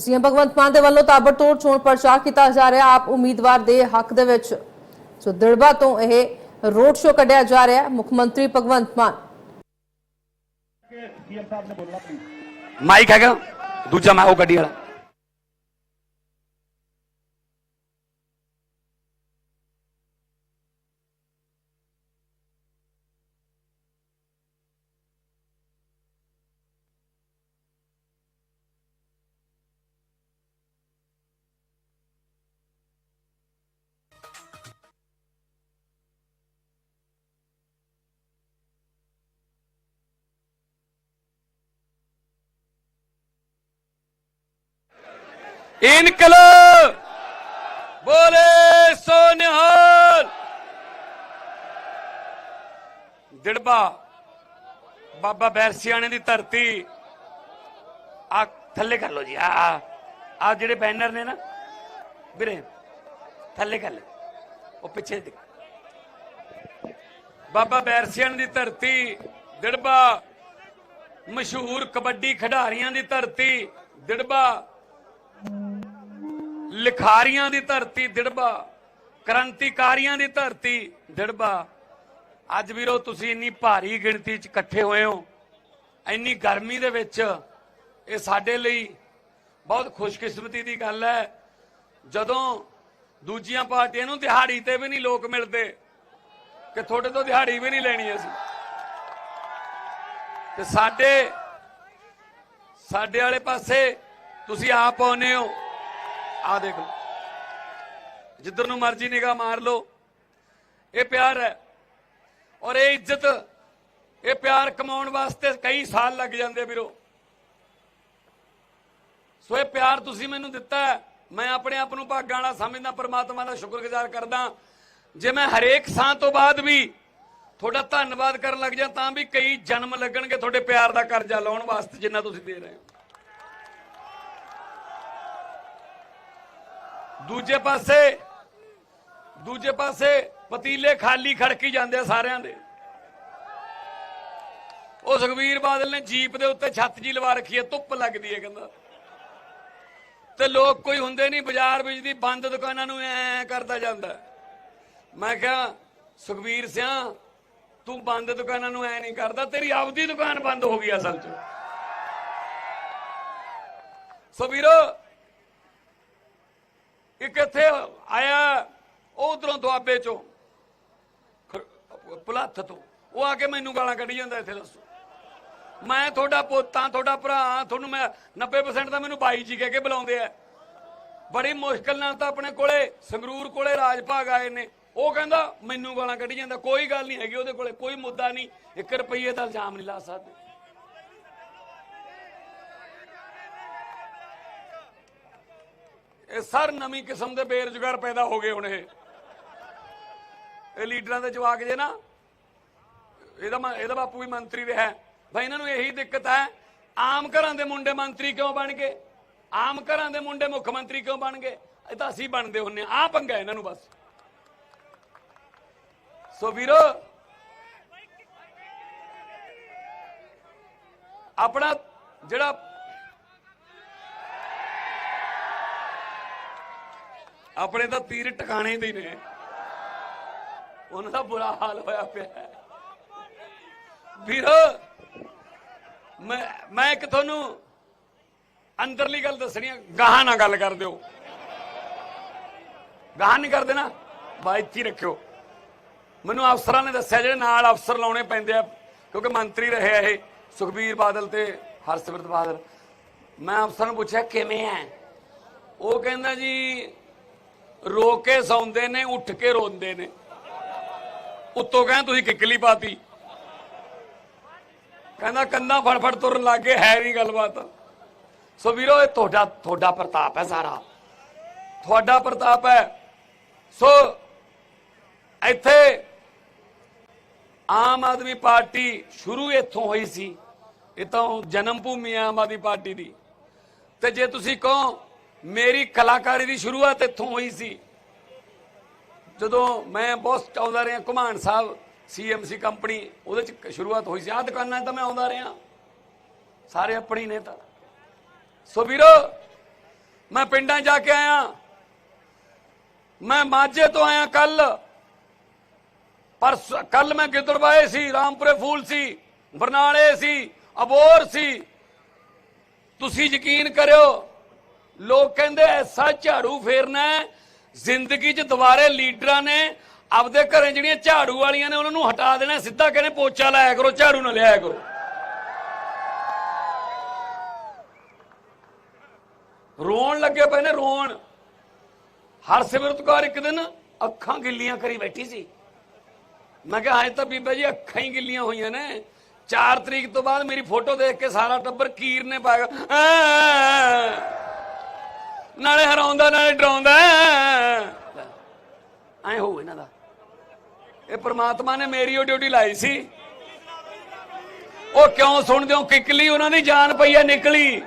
CM Bhagwant Mann ਦੇ ਵੱਲੋਂ ਤਾਬੜਤੋੜ ਚੋਣ ਪ੍ਰਚਾਰ ਕੀਤਾ ਜਾ ਰਿਹਾ। ਆਪ ਉਮੀਦਵਾਰ ਦੇ ਹੱਕ ਦੇ ਵਿੱਚ ਸੋ ਦਿੜਬਾ ਤੋਂ ਇਹ ਰੋਡ ਸ਼ੋਅ ਕੱਢਿਆ ਜਾ ਰਿਹਾ ਮੁੱਖ ਮੰਤਰੀ ਭਗਵੰਤ ਮਾਨ। ਮਾਈਕ ਹੈਗਾ, ਦੂਜਾ ਮੈਂ ਉਹ ਗੱਡੀ ਵਾਲਾ। ਇਨਕਲਾਬ। ਬੋਲੇ ਸੋ ਨਿਹਾਲ ਬਾਬਾ ਬੈਰਸੀਆਣੇ ਦੀ ਧਰਤੀ। ਆ ਥੱਲੇ ਕਰ ਲੋ ਜੀ। ਆ ਆ ਜਿਹੜੇ ਬੈਨਰ ਨੇ ਨਾ, ਵੀਰੇ, ਥੱਲੇ ਕਰ ਲੈ ਉਹ ਪਿੱਛੇ ਦੇਖ। ਬਾਬਾ ਬੈਰਸੀਆਣ ਦੀ ਧਰਤੀ, ਦਿੜਬਾ। ਮਸ਼ਹੂਰ ਕਬੱਡੀ ਖਿਡਾਰੀਆਂ ਦੀ ਧਰਤੀ, ਦਿੜਬਾ। ਲਿਖਾਰੀਆਂ ਦੀ ਧਰਤੀ ਦਿੜਬਾ, ਕ੍ਰਾਂਤੀਕਾਰੀਆਂ ਦੀ ਧਰਤੀ ਦਿੜਬਾ। ਅੱਜ ਵੀਰੋ, ਤੁਸੀਂ ਇੰਨੀ ਭਾਰੀ ਗਿਣਤੀ 'ਚ ਇਕੱਠੇ ਹੋਏ ਹੋ, ਇੰਨੀ ਗਰਮੀ ਦੇ ਵਿੱਚ ਇਹ ਸਾਡੇ ਲਈ ਬਹੁਤ ਖੁਸ਼ਕਿਸਮਤੀ ਦੀ ਗੱਲ ਹੈ। ਜਦੋਂ ਦੂਜੀਆਂ ਪਾਰਟੀਆਂ ਨੂੰ ਦਿਹਾੜੀ ਤੇ ਵੀ ਨਹੀਂ ਲੋਕ ਮਿਲਦੇ, ਕਿ ਤੁਹਾਡੇ ਤੋਂ ਦਿਹਾੜੀ ਵੀ ਨਹੀਂ ਲੈਣੀ ਅਸੀਂ। ਤੇ ਸਾਡੇ ਸਾਡੇ ਵਾਲੇ ਪਾਸੇ ਤੁਸੀਂ ਆਪ ਆਉਨੇ ਹੋ। ਆ ਦੇਖ ਲਓ। ਜਿੱਧਰ ਨੂੰ ਮਰਜ਼ੀ ਨਿਗਾਹ ਮਾਰ ਲਓ। ਇਹ ਪਿਆਰ ਹੈ। ਔਰ ਇਹ ਇੱਜ਼ਤ, ਇਹ ਪਿਆਰ ਕਮਾਉਣ ਵਾਸਤੇ ਕਈ ਸਾਲ ਲੱਗ ਜਾਂਦੇ ਵੀਰੋ। ਸੋ ਇਹ ਪਿਆਰ ਤੁਸੀਂ ਮੈਨੂੰ ਦਿੱਤਾ ਮੈਂ ਆਪਣੇ ਆਪ ਨੂੰ ਭਾਗਾਂ ਵਾਲਾ ਸਮਝਦਾ, ਪਰਮਾਤਮਾ ਦਾ ਸ਼ੁਕਰਗੁਜ਼ਾਰ ਕਰਦਾ। ਜੇ ਮੈਂ ਹਰੇਕ ਸਾਹ ਤੋਂ ਬਾਅਦ ਵੀ ਤੁਹਾਡਾ ਧੰਨਵਾਦ ਕਰਨ ਲੱਗ ਜਾ, ਤਾਂ ਵੀ ਕਈ ਜਨਮ ਲੱਗਣਗੇ ਤੁਹਾਡੇ ਪਿਆਰ ਦਾ ਕਰਜ਼ਾ ਲਾਉਣ ਵਾਸਤੇ ਜਿੰਨਾ ਤੁਸੀਂ ਦੇ ਰਹੇ ਹੋ। ਦੂਜੇ ਪਾਸੇ ਦੂਜੇ ਪਾਸੇ ਪਤੀਲੇ ਖਾਲੀ ਖੜਕੀ ਜਾਂਦੇ ਆ ਸਾਰਿਆਂ ਦੇ। ਉਹ ਸੁਖਵੀਰ ਬਾਦਲ ਨੇ ਜੀਪ ਦੇ ਉੱਤੇ ਛੱਤ ਜੀ ਲਵਾ ਰੱਖੀ ਹੈ ਧੁੱਪ ਲੱਗਦੀ ਹੈ ਕਹਿੰਦਾ। ਤੇ ਲੋਕ ਕੋਈ ਹੁੰਦੇ ਨਹੀਂ, ਬਾਜ਼ਾਰ ਵਿੱਚ ਦੀ ਬੰਦ ਦੁਕਾਨਾਂ ਨੂੰ ਐ ਕਰਦਾ ਜਾਂਦਾ। ਮੈਂ ਕਿਹਾ, ਸੁਖਵੀਰ ਸਿਆ, ਤੂੰ ਬੰਦ ਦੁਕਾਨਾਂ ਨੂੰ ਐ ਨਹੀਂ ਕਰਦਾ, ਤੇਰੀ ਆਪਦੀ ਦੁਕਾਨ ਬੰਦ ਹੋ ਗਈ ਅਸਲ 'ਚ। ਸੋ ਵੀਰੋ ਇੱਕ ਇੱਥੇ ਆਇਆ? ਉਹ ਉਧਰੋਂ ਦੁਆਬੇ ਚੋਂ। ਖ- ਭੁਲੱਥ ਤੋਂ। ਉਹ ਆ ਕੇ ਮੈਨੂੰ ਗਾਲਾਂ ਕੱਢੀ ਜਾਂਦਾ, ਇੱਥੇ ਦੱਸੋ। ਮੈਂ ਤੁਹਾਡਾ ਪੋਤਾ, ਤੁਹਾਡਾ ਭਰਾ, ਤੁਹਾਨੂੰ ਮੈਂ 90% ਤਾਂ ਮੈਨੂੰ ਬਾਈ ਜੀ ਕਹਿ ਕੇ ਬੁਲਾਉਂਦੇ ਆ। ਬੜੀ ਮੁਸ਼ਕਲ ਨਾਲ ਤਾਂ ਆਪਣੇ ਕੋਲੇ, ਸੰਗਰੂਰ ਕੋਲੇ ਰਾਜ ਭਾਗ ਆਏ ਨੇ। ਉਹ ਕਹਿੰਦਾ, ਮੈਨੂੰ ਗਾਲਾਂ ਕੱਢੀ ਜਾਂਦਾ, ਕੋਈ ਗੱਲ ਨਹੀਂ ਹੈਗੀ ਉਹਦੇ ਕੋਲੇ, ਕੋਈ ਮੁੱਦਾ ਨਹੀਂ। 1 ਰੁਪਏ ਦਾ ਇਲਜ਼ਾਮ ਨਹੀਂ ਲਾ ਸਕਦੇ। ਇਹ ਸਰ ਨਵੀਂ ਕਿਸਮ ਦੇ ਬੇਰੁਜ਼ਗਾਰ ਪੈਦਾ ਹੋ ਗਏ ਹੁਣ ਇਹ। ਇਹ ਲੀਡਰਾਂ ਦੇ ਜਵਾਕ ਜੇ ਨਾ, ਇਹਦਾ ਇਹਦਾ ਬਾਪੂ ਵੀ ਮੰਤਰੀ ਰਿਹਾ ਭਾਈ ਇਹਨਾਂ ਨੂੰ ਇਹੀ ਦਿੱਕਤ ਹੈ, ਆਮ ਘਰਾਂ ਦੇ ਮੁੰਡੇ ਮੰਤਰੀ ਕਿਉਂ ਬਣ ਗਏ? ਆਮ ਘਰਾਂ ਦੇ ਮੁੰਡੇ ਮੁੱਖ ਮੰਤਰੀ ਕਿਉਂ ਬਣ ਗਏ? ਇਹ ਤਾਂ ਅਸੀਂ ਬਣਦੇ ਹੁੰਨੇ ਆ, ਆਹ ਪੰਗਾ ਇਹਨਾਂ ਨੂੰ ਬਸ। ਸੋ ਵੀਰੋ, ਆਪਣਾ ਜਿਹੜਾ ਆਪਣੇ ਤਾਂ ਤੀਰ ਟਿਕਾਣੇ ਦੇ ਨੇ। ਉਹਨਾਂ ਦਾ ਬੁਰਾ ਹਾਲ ਹੋਇਆ ਪਿਆ ਵੀਰੋ, ਮੈਂ ਮੈਂ ਇੱਕ ਤੁਹਾਨੂੰ ਅੰਦਰਲੀ ਗੱਲ ਦੱਸਣੀ ਆ, ਗਾਹਾਂ ਨਾ ਗੱਲ ਕਰ ਦਿਓ। ਗਾਹਾਂ ਨਹੀਂ ਕਰਦੇ ਨਾ ਬਾਈ ਇੱਥੇ ਰੱਖਿਓ। ਮੈਨੂੰ ਅਫਸਰਾਂ ਨੇ ਦੱਸਿਆ, ਜਿਹੜੇ ਨਾਲ ਅਫਸਰ ਲਾਉਣੇ ਪੈਂਦੇ ਆ, ਕਿਉਂਕਿ ਮੰਤਰੀ ਰਹੇ ਆ ਇਹ, ਸੁਖਬੀਰ ਬਾਦਲ ਤੇ ਹਰਸਿਮਰਤ ਬਾਦਲ। ਮੈਂ ਅਫਸਰ ਨੂੰ ਪੁੱਛਿਆ, ਕਿਵੇਂ ਹੈ ਉਹ ਕਹਿੰਦਾ ਜੀ ਰੋ ਕੇ ਸੌਂਦੇ ਨੇ, ਉੱਠ ਕੇ ਰੋਂਦੇ ਨੇ। ਉੱਤੋਂ ਕਹਿੰਦਾ, ਤੁਸੀਂ ਕਿੱਕਲੀ ਪਾਤੀ। ਕਹਿੰਦਾ ਕੰਨਾਂ ਫੜ ਫੜ ਤੁਰਨ ਲੱਗੇ ਹੈ ਨਹੀਂ ਗੱਲਬਾਤ। ਸੋ ਵੀਰੋ, ਇਹ ਤੁਹਾਡਾ ਤੁਹਾਡਾ ਪ੍ਰਤਾਪ ਹੈ ਸਾਰਾ। ਤੁਹਾਡਾ ਪ੍ਰਤਾਪ ਹੈ। ਸੋ ਇੱਥੇ ਆਮ ਆਦਮੀ ਪਾਰਟੀ ਸ਼ੁਰੂ ਇੱਥੋਂ ਹੋਈ ਸੀ। ਇਹ ਤਾਂ ਜਨਮ ਭੂਮੀ ਆਮ ਆਦਮੀ ਪਾਰਟੀ ਦੀ। ਤੇ ਜੇ ਤੁਸੀਂ ਕਹੋ ਮੇਰੀ ਕਲਾਕਾਰੀ ਦੀ ਸ਼ੁਰੂਆਤ ਇੱਥੋਂ ਹੋਈ ਸੀ। ਜਦੋਂ ਮੈਂ ਬਹੁਤ ਆਉਂਦਾ ਰਿਹਾ, ਘੁਮਾਣ ਸਾਹਿਬ ਸੀਐਮਸੀ ਕੰਪਨੀ, ਉਹਦੇ ਚ ਸ਼ੁਰੂਆਤ ਹੋਈ ਸੀ। ਆਹ ਦੁਕਾਨਾਂ ਤਾਂ ਮੈਂ ਆਉਂਦਾ ਰਿਹਾ। ਸਾਰੇ ਆਪਣੀ ਨੇ ਤਾਂ। ਸੋ ਵੀਰੋ, ਮੈਂ ਪਿੰਡਾਂ 'ਚ ਜਾ ਕੇ ਆਇਆ। ਮੈਂ ਮਾਝੇ ਤੋਂ ਆਇਆ ਕੱਲ। ਪਰ ਕੱਲ ਮੈਂ ਗਿੱਦੜਬਾਏ ਸੀ, ਰਾਮਪੁਰੇ ਫੂਲ ਸੀ, ਬਰਨਾਲੇ ਸੀ, ਅਬੋਰ ਸੀ। ਤੁਸੀਂ ਯਕੀਨ ਕਰਿਓ ਲੋਕ ਕਹਿੰਦੇ ਐਸਾ ਝਾੜੂ ਫੇਰਨਾ ਜ਼ਿੰਦਗੀ 'ਚ ਦੁਬਾਰੇ ਲੀਡਰਾਂ ਨੇ ਆਪਦੇ ਘਰੇ ਜਿਹੜੀਆਂ ਝਾੜੂ ਵਾਲੀਆਂ ਨੇ ਉਹਨਾਂ ਨੂੰ ਹਟਾ ਦੇਣਾ, ਸਿੱਧਾ ਕਹਿੰਦੇ ਪੋਚਾ ਲਾਇਆ ਕਰੋ, ਝਾੜੂ ਨਾ ਲਿਆਇਆ ਕਰੋ। ਰੋਣ ਲੱਗੇ ਪਏ ਨੇ, ਰੋਣ। ਹਰਸਿਮਰਤ ਕੌਰ ਇੱਕ ਦਿਨ ਅੱਖਾਂ ਗਿੱਲੀਆਂ ਕਰੀ ਬੈਠੀ ਸੀ। ਮੈਂ ਕਿਹਾ ਹਾਂ ਤਾਂ ਬੀਬਾ ਜੀ, ਅੱਖਾਂ ਹੀ ਗਿੱਲੀਆਂ ਹੋਈਆਂ ਨੇ। 4 ਤਰੀਕ ਤੋਂ ਬਾਅਦ ਮੇਰੀ ਫੋਟੋ ਦੇਖ ਕੇ ਸਾਰਾ ਟੱਬਰ ਕੀਰ ਨੇ ਪਾਇਆ ਨਾਲੇ ਹਰਾਉਂਦਾ, ਨਾਲੇ ਡਰਾਉਂਦਾ ਐ। ਹੋ ਇਹਨਾਂ ਦਾ। ਇਹ ਪ੍ਰਮਾਤਮਾ ਨੇ ਮੇਰੀ ਉਹ ਡਿਊਟੀ ਲਾਈ ਸੀ। ਉਹ ਕਿਉਂ ਸੁਣਦੇ ਹੋ? ਕਿਕਲੀ ਉਹਨਾਂ ਦੀ ਜਾਨ ਪਈ ਐ, ਨਿਕਲੀ।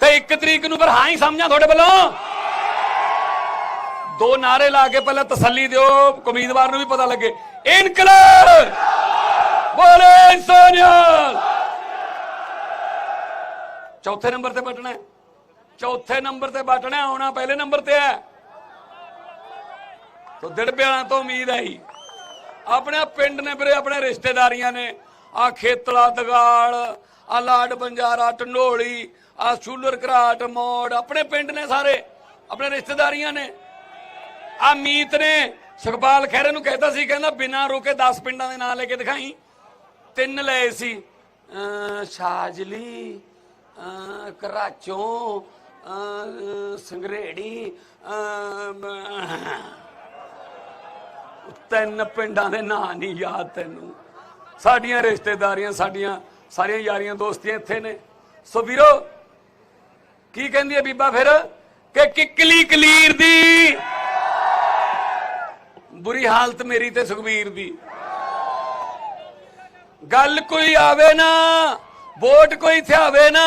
ਤੇ ਇੱਕ ਤਰੀਕ ਨੂੰ ਫਿਰ ਹਾਂ ਹੀ ਸਮਝਾਂ ਤੁਹਾਡੇ ਵੱਲੋਂ। ਦੋ ਨਾਰੇ ਲਾ ਕੇ ਪਹਿਲਾਂ ਤਸੱਲੀ ਦਿਓ, ਉਮੀਦਵਾਰ ਨੂੰ ਵੀ ਪਤਾ ਲੱਗੇ। ਇਨਕਲਾਬ! ਬੋਲੇ ਸੋਨਿਆ! ਚੌਥੇ ਨੰਬਰ ਤੇ ਬਟਣਾ ਹੈ। ਚੌਥੇ ਨੰਬਰ ਤੇ ਬਟਣਾ ਆਉਣਾ ਪਹਿਲੇ ਨੰਬਰ ਤੇ ਹੈ। ਤੋ ਦਿੜਬਿਆਲਾਂ ਤੋਂ ਉਮੀਦ ਆਈ ਆਪਣੇ ਪਿੰਡ ਨੇ ਵੀਰੇ, ਆਪਣੇ ਰਿਸ਼ਤੇਦਾਰੀਆਂ ਨੇ। ਆ ਖੇਤਲਾ ਦਗਾਲ, ਆ ਲਾਡ ਬੰਜਾਰਾ ਟੰਡੋਲੀ ਆ ਸ਼ੂਲਰ ਘਰਾਟ ਮੋੜ, ਆਪਣੇ ਪਿੰਡ ਨੇ ਸਾਰੇ, ਆਪਣੇ ਰਿਸ਼ਤੇਦਾਰੀਆਂ ਨੇ। ਆ ਮੀਤ ਨੇ ਸੁਖਪਾਲ ਖਹਿਰੇ ਨੂੰ ਕਹਿਤਾ ਸੀ, ਕਹਿੰਦਾ ਬਿਨਾਂ ਰੋਕੇ 10 ਪਿੰਡਾਂ ਦੇ ਨਾਂ ਲੈ ਕੇ ਦਿਖਾਈ। ਤਿੰਨ ਲਏ ਸੀ ਸ਼ਾਜਲੀ ਕਰਾਚੋਂ ਸੰਗਰੇੜੀ ਤਿੰਨ ਪਿੰਡਾਂ ਦੇ ਨਾਂ ਨਹੀਂ ਯਾਦ ਤੈਨੂੰ। ਸਾਡੀਆਂ ਰਿਸ਼ਤੇਦਾਰੀਆਂ, ਸਾਡੀਆਂ ਸਾਰੀਆਂ ਯਾਰੀਆਂ ਦੋਸਤੀਆਂ ਇੱਥੇ ਨੇ। ਸੋ ਵੀਰੋ, ਕੀ ਕਹਿੰਦੀ ਹੈ ਬੀਬਾ ਫਿਰ? ਕਿ ਕਿਕਲੀ ਕਲੀਰ ਦੀ ਬੁਰੀ ਹਾਲਤ ਮੇਰੀ ਤੇ ਸੁਖਬੀਰ ਦੀ। ਗੱਲ ਕੋਈ ਆਵੇ ਨਾ, ਵੋਟ ਕੋਈ ਥਿਆਵੇ ਨਾ,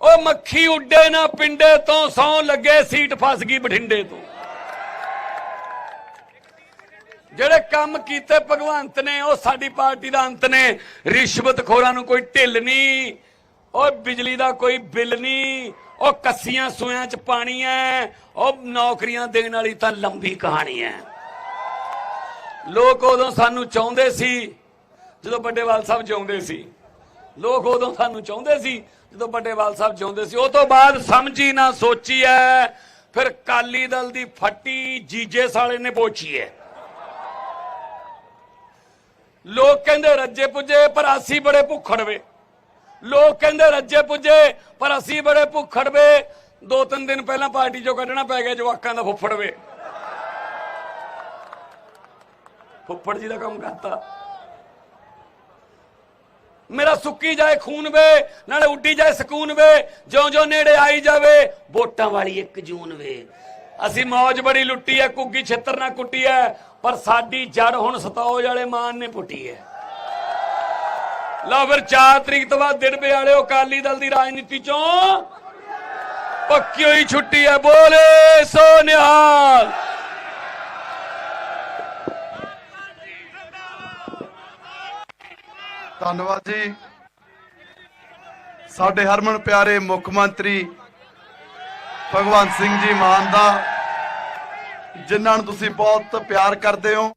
ਉਹ ਮੱਖੀ ਉੱਡੇ ਨਾ ਪਿੰਡੇ ਤੋਂ ਸੌ ਲੱਗੇ ਸੀਟ ਫਸ ਗਈ ਬਠਿੰਡੇ ਤੋਂ। ਜਿਹੜੇ ਕੰਮ ਕੀਤੇ ਭਗਵੰਤ ਨੇ, ਉਹ ਸਾਡੀ ਪਾਰਟੀ ਦਾ ਅੰਤ ਨੇ। ਰਿਸ਼ਵਤ ਖੋਰਾਂ ਨੂੰ ਕੋਈ ਢਿੱਲ ਨਹੀਂ, ਉਹ ਬਿਜਲੀ ਦਾ ਕੋਈ ਬਿੱਲ ਨਹੀਂ, ਉਹ ਕੱਸੀਆਂ ਸੂਆਂ ਚ ਪਾਣੀ ਹੈ ਉਹ ਨੌਕਰੀਆਂ ਦੇਣ ਵਾਲੀ ਤਾਂ ਲੰਬੀ ਕਹਾਣੀ ਹੈ ਲੋਕ ਉਦੋਂ ਸਾਨੂੰ ਚਾਹੁੰਦੇ ਸੀ, ਜਦੋਂ ਵੱਡੇਵਾਲ ਸਾਹਿਬ ਜਿਉਂਦੇ ਸੀ। ਲੋਕ ਉਦੋਂ ਸਾਨੂੰ ਚਾਹੁੰਦੇ ਸੀ, ਜਦੋਂ ਵੱਡੇਵਾਲ ਸਾਹਿਬ ਜਿਉਂਦੇ ਸੀ। ਉਹ ਤੋਂ ਬਾਅਦ ਸਮਝੀ ਨਾ ਸੋਚੀ ਐ ਫਿਰ ਕਾਲੀ ਦਲ ਦੀ ਫੱਟੀ ਜੀਜੇ ਸਾਲੇ ਨੇ ਪੋਚੀ ਐ ਲੋਕ ਕਹਿੰਦੇ ਰੱਜੇ ਪੁੱਜੇ, ਪਰ ਅਸੀਂ ਬੜੇ ਭੁੱਖੜਵੇ ਲੋਕ ਕਹਿੰਦੇ ਰੱਜੇ ਪੁੱਜੇ, ਪਰ ਅਸੀਂ ਬੜੇ ਭੁੱਖੜਵੇ ਦੋ ਤਿੰਨ ਦਿਨ ਪਹਿਲਾਂ ਪਾਰਟੀ ਚੋਂ ਕੱਢਣਾ ਪੈ ਗਿਆ ਜਵਾਕਾਂ ਦਾ ਫੁੱਫੜਵੇ ਫੁੱਫੜ ਜੀ ਦਾ ਕੰਮ ਕਰਤਾ। ਮੇਰਾ ਸੁੱਕੀ ਜਾਏ ਖੂਨ ਵੇ, ਨਾਲੇ ਉੱਡੀ ਜਾਏ ਸਕੂਨ ਵੇ ਜਿਉਂ ਜਿਉਂ ਨੇੜੇ ਆਈ ਜਾਵੇ, ਵੋਟਾਂ ਵਾਲੀ ਇੱਕ ਜੂਨ ਵੇ। ਅਸੀਂ ਮੌਜ ਬੜੀ ਲੁੱਟੀ ਐ ਕੁੱਗੀ ਛਿੱਤਰ ਨਾ ਕੁੱਟੀ ਐ, ਪਰ ਸਾਡੀ ਜੜ ਹੁਣ ਸਤੌਜ ਵਾਲੇ ਮਾਨ ਨੇ ਪੁੱਟੀ ਐ। ਲਓ ਫਿਰ 4 ਤਰੀਕ ਤੋਂ ਬਾਅਦ ਦਿੜਬੇ ਵਾਲਿਓ ਅਕਾਲੀ ਦਲ ਦੀ ਰਾਜਨੀਤੀ ਚੋਂ ਪੱਕੀ ਹੋਈ ਛੁੱਟੀ ਐ, ਬੋਲੇ ਸੋ ਨਿਹਾਲ। ਧੰਨਵਾਦ ਜੀ। ਸਾਡੇ ਹਰਮਨ ਪਿਆਰੇ ਮੁੱਖ ਮੰਤਰੀ ਭਗਵੰਤ ਸਿੰਘ ਜੀ ਮਾਨ ਦਾ, ਜਿਨ੍ਹਾਂ ਨੂੰ ਤੁਸੀਂ ਬਹੁਤ ਪਿਆਰ ਕਰਦੇ ਹੋ।